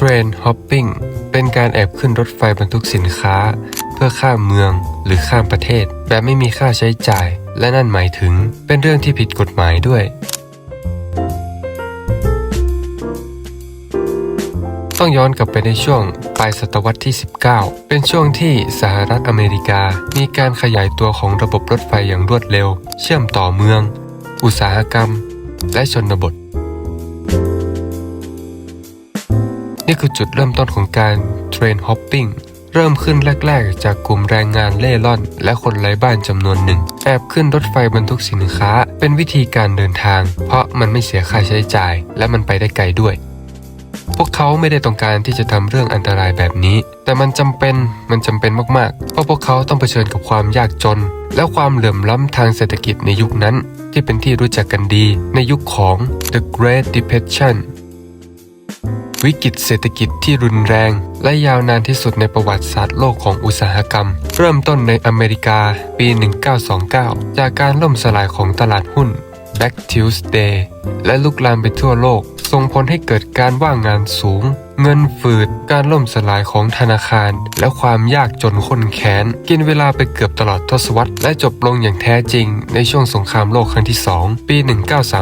ทรนฮอปปิ้งเป็นการแอบขึ้นรถไฟบรรทุกสินค้า เพื่อข้ามเมืองหรือข้ามประเทศ แบบไม่มีค่าใช้จ่าย และนั่นหมายถึงเป็นเรื่องที่ผิดกฎหมายด้วย ต้องย้อนกลับไปในช่วงปลายศตวรรษที่ 19 เป็นช่วงที่สหรัฐอเมริกา มีการขยายตัวของระบบรถไฟอย่างรวดเร็ว เชื่อมต่อเมือง อุตสาหกรรม และชนบท นี่คือจุดเริ่มต้นของการเทรนฮอปปิ้งเริ่มขึ้นแรก ๆ จากกลุ่มแรงงานเล่ร่อน และคนไร้บ้านจำนวนหนึ่ง แอบขึ้นรถไฟบรรทุกสินค้า เป็นวิธีการเดินทาง เพราะมันไม่เสียค่าใช้จ่าย และมันไปได้ไกลด้วย พวกเขาไม่ได้ต้องการที่จะทำเรื่องอันตรายแบบนี้ แต่มันจำเป็นมันจำเป็นมากๆ เพราะพวกเขาต้องเผชิญกับความยากจน และความเหลื่อมล้ำทางเศรษฐกิจในยุคนั้น ที่เป็นที่รู้จักกันดี ในยุคของ The Great Depression วิกฤตเศรษฐกิจที่รุนแรง และยาวนานที่สุดในประวัติศาสตร์โลกของอุตสาหกรรม เริ่มต้นในอเมริกาปี 1929 จากการล่มสลายของตลาดหุ้น Black Tuesday และลุกลามไปทั่วโลก ส่งผลให้เกิดการว่างงานสูง เงินฝืด การล่มสลายของธนาคาร และความยากจนข้นแค้น กินเวลาไปเกือบตลอดทศวรรษ และจบลงอย่างแท้จริง ในช่วงสงครามโลกครั้งที่ 2 ปี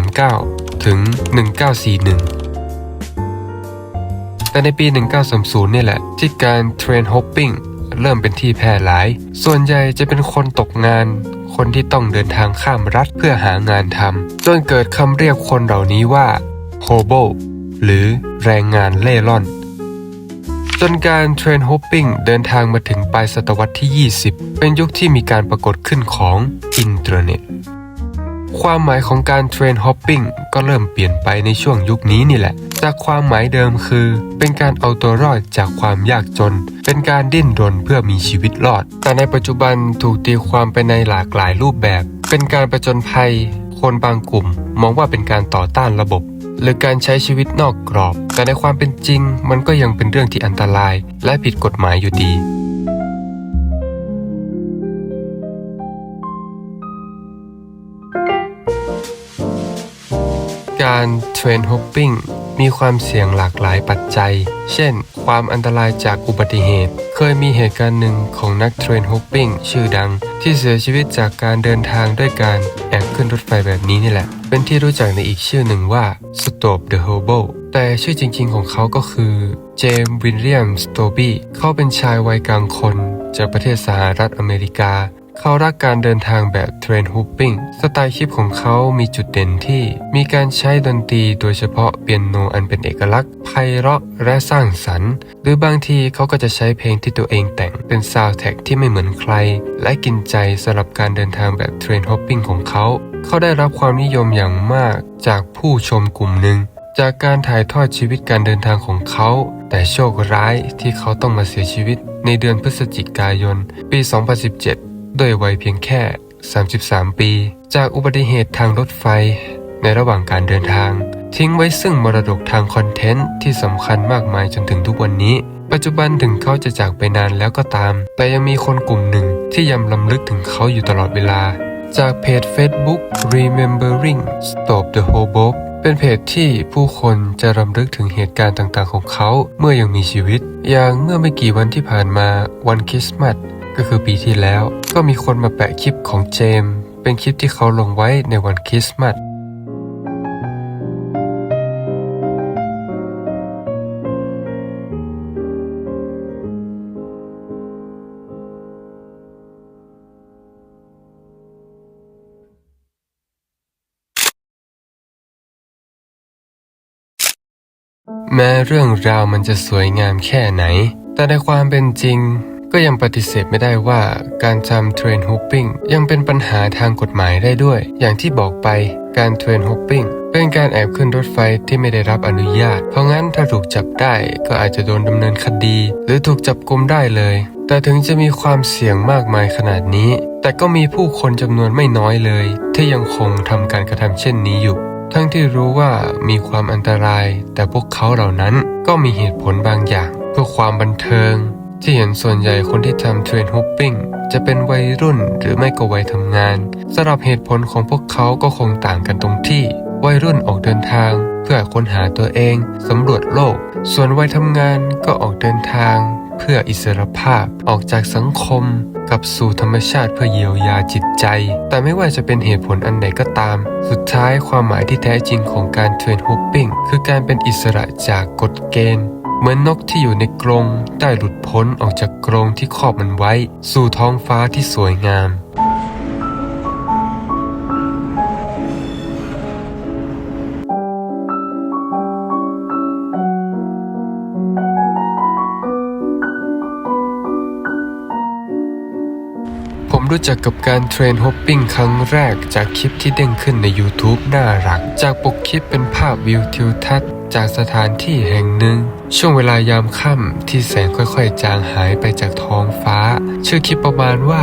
1939 ถึง 1941 แต่ในปี 1930 นี่แหละ ที่การเทรนฮอปปิ้งเริ่มเป็นที่แพร่หลาย ส่วนใหญ่จะเป็นคนตกงาน คนที่ต้องเดินทางข้ามรัฐเพื่อหางานทำจนเกิดคำเรียกคนเหล่านี้ว่าโฮโบหรือแรงงานเล่ร่อน จนการเทรนฮอปปิ้งเดินทางมาถึงปลายศตวรรษที่ 20 เป็นยุคที่มีการปรากฏขึ้นของอินเทอร์เน็ต ความหมายของการเทรนฮอปปิ้งก็เริ่มเปลี่ยนไปในช่วงยุคนี้นี่แหละ จากความหมายเดิมคือ เป็นการเอาตัวรอดจากความยากจน เป็นการดิ้นรนเพื่อมีชีวิตรอด แต่ในปัจจุบันถูกตีความไปในหลากหลายรูปแบบ เป็นการประจนภัย คนบางกลุ่ม มองว่าเป็นการต่อต้านระบบ หรือการใช้ชีวิตนอกกรอบ แต่ในความเป็นจริง มันก็ยังเป็นเรื่องที่อันตราย และผิดกฎหมายอยู่ดี การเทรนฮอปปิ้งมีความเสี่ยงหลากหลายปัจจัย เช่น ความอันตรายจากอุบัติเหตุ เคยมีเหตุการณ์หนึ่งของนักเทรนฮอปปิ้งชื่อดัง ที่เสียชีวิตจากการเดินทางด้วยการแอบขึ้นรถไฟแบบนี้นี่แหละ เป็นที่รู้จักในอีกชื่อหนึ่งว่า Stop the Hobo แต่ชื่อจริงๆของเขาก็คือเจมส์วิลเลียมสโตบี้เขาเป็นชายวัยกลางคนจากประเทศสหรัฐอเมริกา เขารักการเดินทางแบบเทรนฮุปปิ้งสไตล์คลิปของเขามีจุดเด่นที่ มีการใช้ดนตรีโดยเฉพาะเปียโนอันเป็นเอกลักษณ์ไพเราะและสร้างสรรค์ หรือบางทีเขาก็จะใช้เพลงที่ตัวเองแต่งเป็นซาวด์แท็กที่ไม่เหมือนใคร และกินใจสำหรับการเดินทางแบบเทรนฮอปปิ้งของเขา เขาได้รับความนิยมอย่างมากจากผู้ชมกลุ่มหนึ่งจากการถ่ายทอดชีวิตการเดินทางของเขา แต่โชคร้ายที่เขาต้องมาเสียชีวิตในเดือนพฤศจิกายน ปี 2017 ด้วยวัยเพียงแค่ 33 ปี จากอุบัติเหตุทางรถไฟ ในระหว่างการเดินทาง ทิ้งไว้ซึ่งมรดกทางคอนเทนต์ที่สำคัญมากมายจนถึงทุกวันนี้ ปัจจุบันถึงเขาจะจากไปนานแล้วก็ตาม แต่ยังมีคนกลุ่มหนึ่งที่ยังลำลึกถึงเขาอยู่ตลอดเวลา จากเพจ Facebook Remembering Stop the Hobo เป็นเพจที่ผู้คนจะรำลึกถึงเหตุการณ์ต่างๆของเขาเมื่อยังมีชีวิต อย่างเมื่อไม่กี่วันที่ผ่านมาวันคริสต์มาส ก็คือปีที่แล้ว ก็มีคนมาแปะคลิปของเจม เป็นคลิปที่เขาลงไว้ในวันคริสต์มาสแม้เรื่องราวมันจะสวยงามแค่ไหน แต่ในความเป็นจริง ก็ยังปฏิเสธไม่ได้ว่าการทำเทรนฮุปปิ้งยังเป็นปัญหาทางกฎหมายได้ด้วย อย่างที่บอกไปการเทรนฮุปปิ้งเป็นการแอบขึ้นรถไฟที่ไม่ได้รับอนุญาต เพราะงั้นถ้าถูกจับได้ก็อาจจะโดนดำเนินคดี หรือถูกจับกุมได้เลย แต่ถึงจะมีความเสี่ยงมากมายขนาดนี้ แต่ก็มีผู้คนจำนวนไม่น้อยเลย ที่ยังคงทำการกระทำเช่นนี้อยู่ ทั้งที่รู้ว่ามีความอันตราย แต่พวกเขาเหล่านั้นก็มีเหตุผลบางอย่าง เพื่อความบันเทิง ที่เห็นส่วนใหญ่คนที่ทำเทรนฮุปปิ้งจะเป็นวัยรุ่นหรือไม่ก็วัยทำงานสำหรับเหตุผลของพวกเขาก็คงต่างกันตรงที่ วัยรุ่นออกเดินทาง เพื่อค้นหาตัวเองสำรวจโลก ส่วนวัยทำงานก็ออกเดินทาง เพื่ออิสรภาพออกจากสังคมกับสู่ธรรมชาติเพื่อเยียวยาจิตใจ แต่ไม่ว่าจะเป็นเหตุผลอันใดก็ตาม สุดท้ายความหมายที่แท้จริงของการเทรนฮอปปิ้งคือการเป็นอิสระจากกฎเกณฑ์ เหมือนนกที่อยู่ในกรงได้หลุดพ้นออกจากกรงที่ครอบมันไว้ สู่ท้องฟ้าที่สวยงามผมรู้จักกับการเทรนฮอปปิ้งครั้งแรกจากคลิปที่เด้งขึ้นใน YouTube น่ารัก จากปกคลิปเป็นภาพวิวทิวทัศน์ จากสถานที่แห่งหนึ่ง ช่วงเวลายามค่ำที่แสงค่อยๆ จางหายไปจากท้องฟ้า ชื่อคลิปประมาณว่า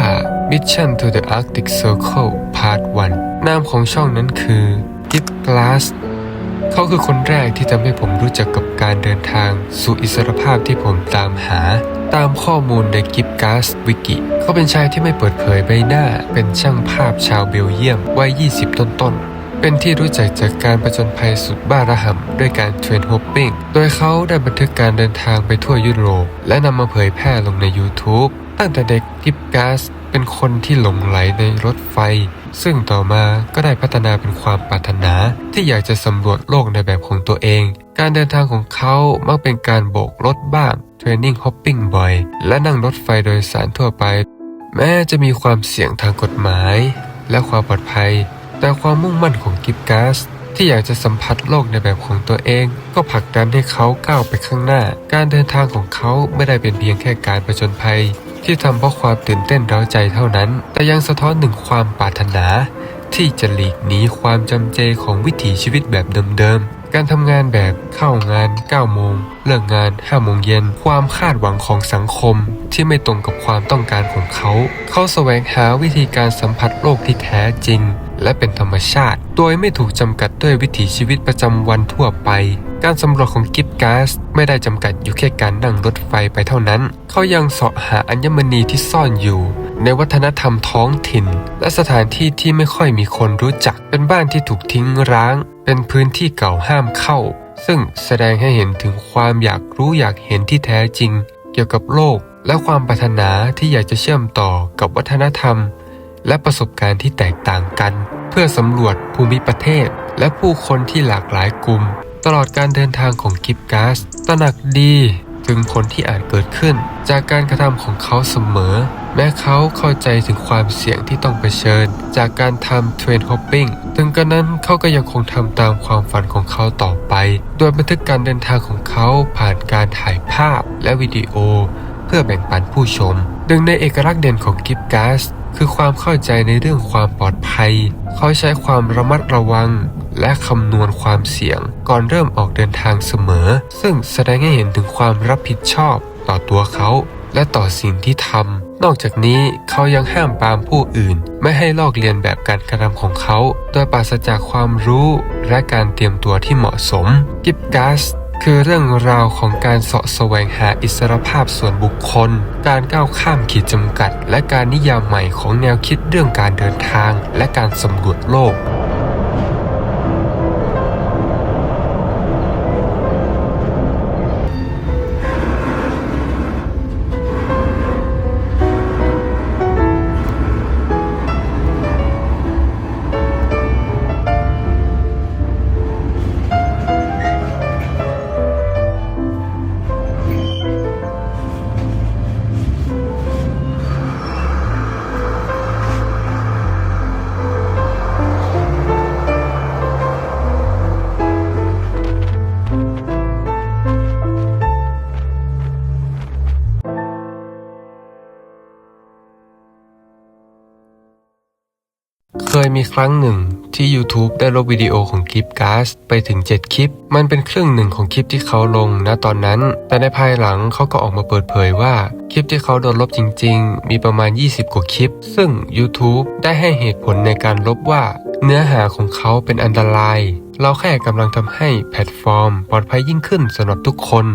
Mission to the Arctic Circle Part 1 นามของช่องนั้นคือ Deep Glass เขาคือคนแรกที่ทำให้ผมรู้จักกับการเดินทาง สู่อิสรภาพที่ผมตามหา ตามข้อมูลในกิฟกาสวิกิ เขาเป็นชายที่ไม่เปิดเผยใบหน้า เป็นช่างภาพชาวเบลเยียมวัย 20 ต้นๆ เป็นที่รู้จักจากการประจนภัยสุดบ้าระห่ำด้วยการเทรนฮอปปิ้ง โดยเขาได้บันทึกการเดินทางไปทั่วยุโรป และนำมาเผยแพร่ลงใน YouTube ตั้งแต่เด็กกิฟกาสเป็นคนที่หลงไหลในรถไฟ ซึ่งต่อมาก็ได้พัฒนาเป็นความปรารถนา ที่อยากจะสำรวจโลกในแบบของตัวเอง การเดินทางของเขามักเป็นการโบกรถบ้างเทรนนิ่งฮอปปิ้งบ่อย และนั่งรถไฟโดยสารทั่วไป แม้จะมีความเสี่ยงทางกฎหมาย และความปลอดภัย แต่ความมุ่งมั่นของกิฟกาสที่อยากจะสัมผัสโลกในแบบของตัวเอง ก็ผลักดันให้เขาก้าวไปข้างหน้า การเดินทางของเขาไม่ได้เป็นเพียงแค่การประจนภัย ที่ทำเพราะความตื่นเต้นเร้าใจเท่านั้น แต่ยังสะท้อนถึงความปรารถนา ที่จะหลีกหนีความจำเจของวิถีชีวิตแบบเดิมๆ การทำงานแบบเข้างาน 9 โมง เลิกงาน 5 โมงเย็น ความคาดหวังของสังคม ที่ไม่ตรงกับความต้องการของเขา เขาแสวงหาวิธีการสัมผัสโลกที่แท้จริง และเป็นธรรมชาติ โดยไม่ถูกจำกัดด้วยวิถีชีวิตประจำวันทั่วไป การสำรวจของกิฟกาสไม่ได้จำกัดอยู่แค่การนั่งรถไฟไปเท่านั้น เขายังเสาะหาอัญมณีที่ซ่อนอยู่ ในวัฒนธรรมท้องถิ่น และสถานที่ที่ไม่ค่อยมีคนรู้จัก เป็นบ้านที่ถูกทิ้งร้าง เป็นพื้นที่เก่าห้ามเข้า ซึ่งแสดงให้เห็นถึงความอยากรู้อยากเห็นที่แท้จริง เกี่ยวกับโลก และความปรารถนาที่อยากจะเชื่อมต่อกับวัฒนธรรม และประสบการณ์ที่แตกต่างกัน เพื่อสำรวจภูมิประเทศ และผู้คนที่หลากหลายกลุ่ม ตลอดการเดินทางของกิฟกาสตระหนักดี ถึงผลที่อาจเกิดขึ้น จากการกระทำของเขาเสมอ แม้เขาเข้าใจถึงความเสี่ยงที่ต้องเผชิญ จากการทำเทรนฮอปปิ้งถึงกระนั้นเขาก็ยังคงทำตามความฝันของเขาต่อไป โดยบันทึกการเดินทางของเขาผ่านการถ่ายภาพและวิดีโอ เพื่อแบ่งปันผู้ชมหนึ่งในเอกลักษณ์เด่นของกิฟกาส คือความเข้าใจในเรื่องความปลอดภัย เขาใช้ความระมัดระวัง และคำนวณความเสี่ยง ก่อนเริ่มออกเดินทางเสมอ ซึ่งแสดงให้เห็นถึงความรับผิดชอบต่อตัวเขา และต่อสิ่งที่ทำ นอกจากนี้เขายังห้ามปามผู้อื่น ไม่ให้ลอกเลียนแบบการกระทำของเขา โดยปราศจากความรู้ และการเตรียมตัวที่เหมาะสม กิฟกัส คือเรื่องราวของการเสาะแสวงหาอิสรภาพส่วนบุคคล การก้าวข้ามขีดจำกัด และการนิยามใหม่ของแนวคิดเรื่องการเดินทาง และการสำรวจโลก มีครั้งหนึ่งที่ YouTube ได้ลบวิดีโอของคลิปก๊าซไปถึง 7 คลิป มันเป็นครึ่งหนึ่งของคลิปที่เขาลงณตอนนั้น แต่ในภายหลังเขาก็ออกมาเปิดเผยว่า คลิปที่เขาโดนลบจริง ๆ มีประมาณ 20 กว่าคลิป ซึ่ง YouTube ได้ให้เหตุผลในการลบว่า เนื้อหาของเขาเป็นอันตราย เราแค่กำลังทำให้แพลตฟอร์ม ปลอดภัยยิ่งขึ้นสำหรับทุกคน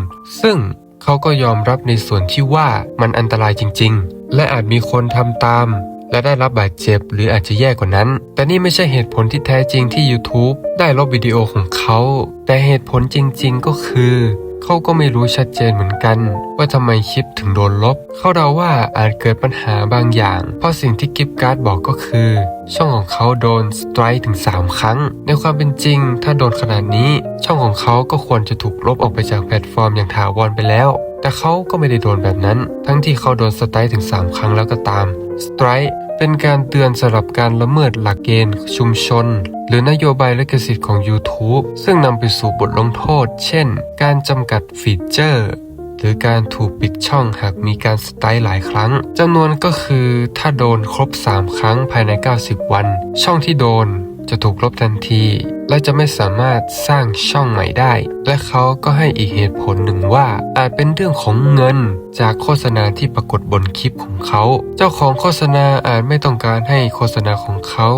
ซึ่งเขาก็ยอมรับในส่วนที่ว่ามันอันตรายจริง ๆ และอาจมีคนทำตาม และได้รับบาดเจ็บหรืออาจจะแย่กว่านั้น แต่นี่ไม่ใช่เหตุผลที่แท้จริงที่ YouTube ได้ลบวิดีโอของเขา แต่เหตุผลจริงๆก็คือเขาก็ไม่รู้ชัดเจนเหมือนกัน ว่าทำไมคลิปถึงโดนลบ เขาเดาว่าอาจเกิดปัญหาบางอย่าง เพราะสิ่งที่กิฟการ์ดบอกก็คือ ช่องของเขาโดนสไตร์ถึง 3 ครั้ง ในความเป็นจริง ถ้าโดนขนาดนี้ ช่องของเขาก็ควรจะถูกลบออกไปจากแพลตฟอร์มอย่างถาวรไปแล้ว แต่เขาก็ไม่ได้โดนแบบนั้น ทั้งที่เขาโดนสไตร์ถึง 3 ครั้งแล้วก็ตาม สไตร์เป็นการเตือนสำหรับการละเมิดหลักเกณฑ์ชุมชน หรือนโยบายลิขสิทธิ์ของ YouTube ซึ่งนำไปสู่บทลงโทษ เช่น การจำกัดฟีเจอร์ หรือการถูกปิดช่องหากมีการสไตล์หลายครั้งจำนวนก็คือถ้าโดนครบ 3 ครั้งภายใน 90 วัน ช่องที่โดนจะถูกลบทันที และจะไม่สามารถสร้างช่องใหม่ได้ และเขาก็ให้อีกเหตุผลหนึ่งว่า อาจเป็นเรื่องของเงิน จากโฆษณาที่ปรากฏบนคลิปของเขา เจ้าของโฆษณาอาจไม่ต้องการให้โฆษณาของเขา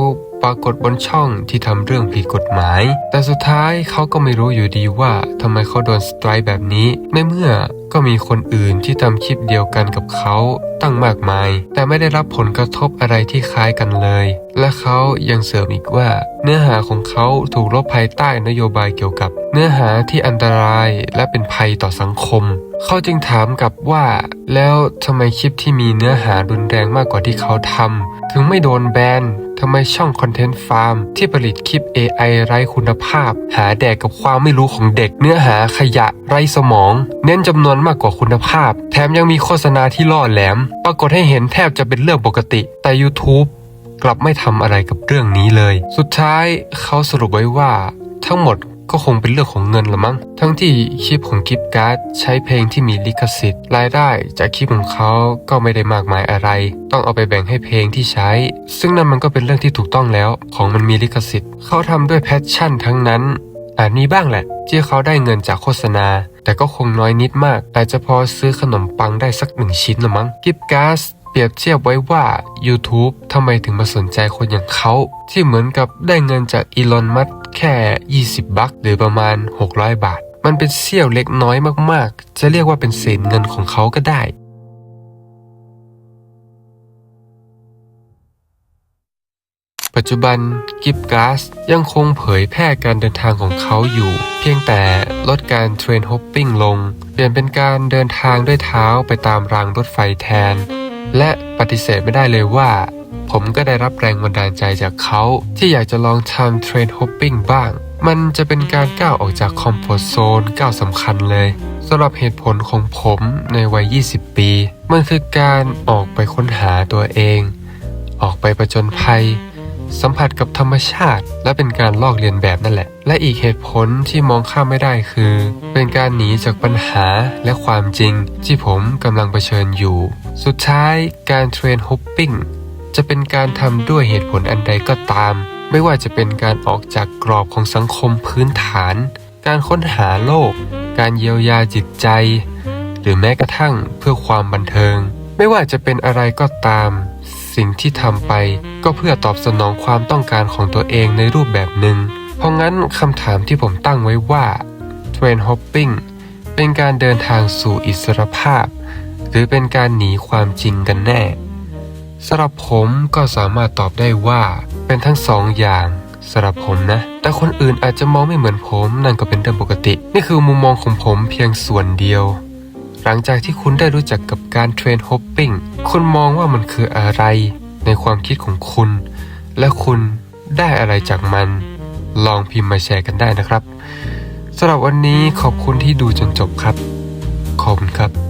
ปรากฏบนช่องที่ทำเรื่องผิดกฎหมาย แต่สุดท้ายเขาก็ไม่รู้อยู่ดีว่าทำไมเขาโดนสไตร์แบบนี้ ในเมื่อ ก็มีคนอื่นที่ทำคลิปเดียวกันกับเขาตั้งมากมาย แต่ไม่ได้รับผลกระทบอะไรที่คล้ายกันเลย และเขายังเสริมอีกว่า เนื้อหาของเขาถูกลบภายใต้นโยบายเกี่ยวกับ เนื้อหาที่อันตรายและเป็นภัยต่อสังคม เขาจึงถามกลับว่า แล้วทำไมคลิปที่มีเนื้อหารุนแรงมากกว่าที่เขาทำถึงไม่โดนแบน ทำไมช่องคอนเทนต์ฟาร์มที่ผลิตคลิป AI ไร้คุณภาพ หาแดกกับความไม่รู้ของเด็ก เนื้อหาขยะไร้สมอง เน้นจำนวนมากกว่าคุณภาพ แถมยังมีโฆษณาที่ล่อแหลม ปรากฏให้เห็นแทบจะเป็นเรื่องปกติ แต่ YouTube กลับไม่ทำอะไรกับเรื่องนี้เลย สุดท้ายเขาสรุปไว้ว่า ทั้งหมด ก็คงเป็นเรื่องของเงินละมั้ง ทั้งที่คลิปของกิฟการ์ดใช้เพลงที่มีลิขสิทธิ์ รายได้จากคลิปของเขาก็ไม่ได้มากมายอะไร ต้องเอาไปแบ่งให้เพลงที่ใช้ ซึ่งนั่นมันก็เป็นเรื่องที่ถูกต้องแล้ว ของมันมีลิขสิทธิ์ เขาทำด้วยแพชชั่นทั้งนั้นอาจมีบ้างแหละ ที่เขาได้เงินจากโฆษณา แต่ก็คงน้อยนิดมาก อาจจะพอซื้อขนมปังได้สักหนึ่งชิ้นละมั้งกิฟการ์ดเปรียบเทียบไว้ว่า YouTube ทำไมถึงมาสนใจคนอย่างเขา ที่เหมือนกับได้เงินจากอีลอน มัส แค่ 20 บัคหรือประมาณ 600 บาท มันเป็นเสี้ยวเล็กน้อยมากๆ จะเรียกว่าเป็นเศษเงินของเขาก็ได้ ปัจจุบันกิฟกาสยังคงเผยแพร่การเดินทางของเขาอยู่ เพียงแต่ลดการเทรนฮอปปิ้งลง เปลี่ยนเป็นการเดินทางด้วยเท้าไปตามรางรถไฟแทน และปฏิเสธไม่ได้เลยว่า ผมก็ได้รับแรงบันดาลใจจากเขาที่อยากจะลองทำเทรนฮอปปิ้งบ้าง มันจะเป็นการก้าวออกจากคอมฟอร์ทโซนก้าวสำคัญเลยสำหรับเหตุผลของผมในวัย 20 ปี มันคือการออกไปค้นหาตัวเอง ออกไปประจนภัย สัมผัสกับธรรมชาติ และเป็นการลอกเลียนแบบนั่นแหละ และอีกเหตุผลที่มองข้ามไม่ได้คือ เป็นการหนีจากปัญหาและความจริง ที่ผมกำลังเผชิญอยู่ สุดท้ายการเทรนฮอปปิ้ง จะเป็นการทำด้วยเหตุผลอันใดก็ตาม ไม่ว่าจะเป็นการออกจากกรอบของสังคมพื้นฐาน การค้นหาโลก การเยียวยาจิตใจ หรือแม้กระทั่งเพื่อความบันเทิง ไม่ว่าจะเป็นอะไรก็ตาม สิ่งที่ทำไปก็เพื่อตอบสนองความต้องการของตัวเองในรูปแบบหนึ่ง เพราะงั้นคำถามที่ผมตั้งไว้ว่าเทรนฮอปปิ้งเป็นการเดินทางสู่อิสรภาพ หรือเป็นการหนีความจริงกันแน่ สำหรับผมก็สามารถตอบได้ว่าเป็นทั้งสองอย่างสำหรับผมนะ แต่คนอื่นอาจจะมองไม่เหมือนผมนั่นก็เป็นเรื่องปกติ นี่คือมุมมองของผมเพียงส่วนเดียว หลังจากที่คุณได้รู้จักกับการเทรนฮอปปิ้งคุณมองว่ามันคืออะไร ในความคิดของคุณ และคุณได้อะไรจากมัน ลองพิมพ์มาแชร์กันได้นะครับสำหรับวันนี้ขอบคุณที่ดูจนจบครับ ขอบคุณครับ